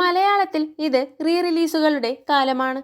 മലയാളത്തിൽ ഇത് റീ റിലീസുകളുടെ കാലമാണ്.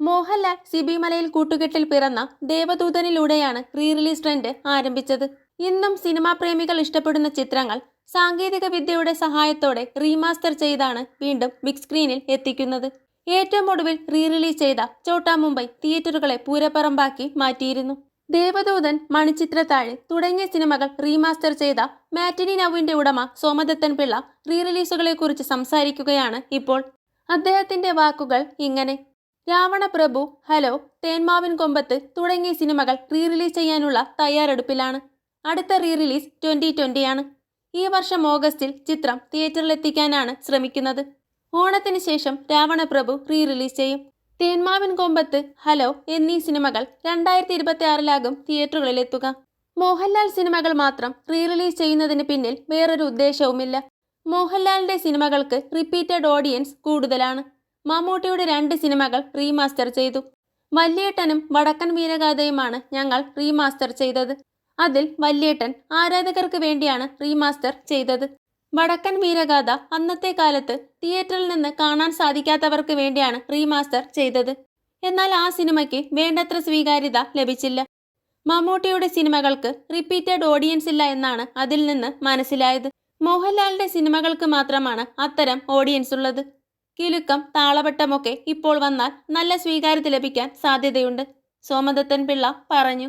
മോഹൻലാൽ സിബിമലയിൽ കൂട്ടുകെട്ടിൽ പിറന്ന ദേവദൂതനിലൂടെയാണ് റീ റിലീസ് ട്രെൻഡ് ആരംഭിച്ചത്. ഇന്നും സിനിമാ പ്രേമികൾ ഇഷ്ടപ്പെടുന്ന ചിത്രങ്ങൾ സാങ്കേതിക വിദ്യയുടെ സഹായത്തോടെ റീമാസ്റ്റർ ചെയ്താണ് വീണ്ടും ബിഗ് സ്ക്രീനിൽ എത്തിക്കുന്നത്. ഏറ്റവും ഒടുവിൽ റീ റിലീസ് ചെയ്ത ചോട്ടാ മുംബൈ തിയേറ്ററുകളെ പൂരപ്പറമ്പാക്കി മാറ്റിയിരുന്നു. ദേവദൂതൻ മണിച്ചിത്രത്താഴ് തുടങ്ങിയ സിനിമകൾ റീമാസ്റ്റർ ചെയ്ത മാറ്റിനി നൌവിന്റെ ഉടമ സോമദത്തൻ പിള്ള റീ റിലീസുകളെക്കുറിച്ച് സംസാരിക്കുകയാണ് ഇപ്പോൾ. അദ്ദേഹത്തിന്റെ വാക്കുകൾ ഇങ്ങനെ. രാവണ പ്രഭു ഹലോ തേന്മാവിൻ കൊമ്പത്ത് തുടങ്ങിയ സിനിമകൾ റീ റിലീസ് ചെയ്യാനുള്ള തയ്യാറെടുപ്പിലാണ്. അടുത്ത റീ റിലീസ് ട്വന്റി ട്വന്റിയാണ് ഈ വർഷം ഓഗസ്റ്റിൽ ചിത്രം തിയേറ്ററിലെത്തിക്കാനാണ് ശ്രമിക്കുന്നത്. ഓണത്തിന് ശേഷം രാവണപ്രഭു റീ റിലീസ് ചെയ്യും. തേന്മാവിൻ കൊമ്പത്ത് ഹലോ എന്നീ സിനിമകൾ രണ്ടായിരത്തി ഇരുപത്തി ആറിലാകും തിയേറ്ററുകളിലെത്തുക മോഹൻലാൽ സിനിമകൾ മാത്രം റീ റിലീസ് ചെയ്യുന്നതിന് പിന്നിൽ വേറൊരു ഉദ്ദേശവുമില്ല. മോഹൻലാലിന്റെ സിനിമകൾക്ക് റിപ്പീറ്റഡ് ഓഡിയൻസ് കൂടുതലാണ്. മമ്മൂട്ടിയുടെ രണ്ട് സിനിമകൾ റീമാസ്റ്റർ ചെയ്തു. വല്യേട്ടനും വടക്കൻ വീരഗാഥയുമാണ് ഞങ്ങൾ റീമാസ്റ്റർ ചെയ്തത്. അതിൽ വല്യേട്ടൻ ആരാധകർക്ക് വേണ്ടിയാണ് റീമാസ്റ്റർ ചെയ്തത്. വടക്കൻ വീരഗാഥ അന്നത്തെ കാലത്ത് തിയേറ്ററിൽ നിന്ന് കാണാൻ സാധിക്കാത്തവർക്ക് വേണ്ടിയാണ് റീമാസ്റ്റർ ചെയ്തത്. എന്നാൽ ആ സിനിമയ്ക്ക് വേണ്ടത്ര സ്വീകാര്യത ലഭിച്ചില്ല. മമ്മൂട്ടിയുടെ സിനിമകൾക്ക് റിപ്പീറ്റഡ് ഓഡിയൻസ് ഇല്ല എന്നാണ് അതിൽ നിന്ന് മനസ്സിലായത്. മോഹൻലാലിന്റെ സിനിമകൾക്ക് മാത്രമാണ് അത്തരം ഓഡിയൻസ് ഉള്ളത്. കിലുക്കം താളവട്ടമൊക്കെ ഇപ്പോൾ വന്നാൽ നല്ല സ്വീകാര്യത ലഭിക്കാൻ സാധ്യതയുണ്ട് സോമദത്തൻ പിള്ള പറഞ്ഞു.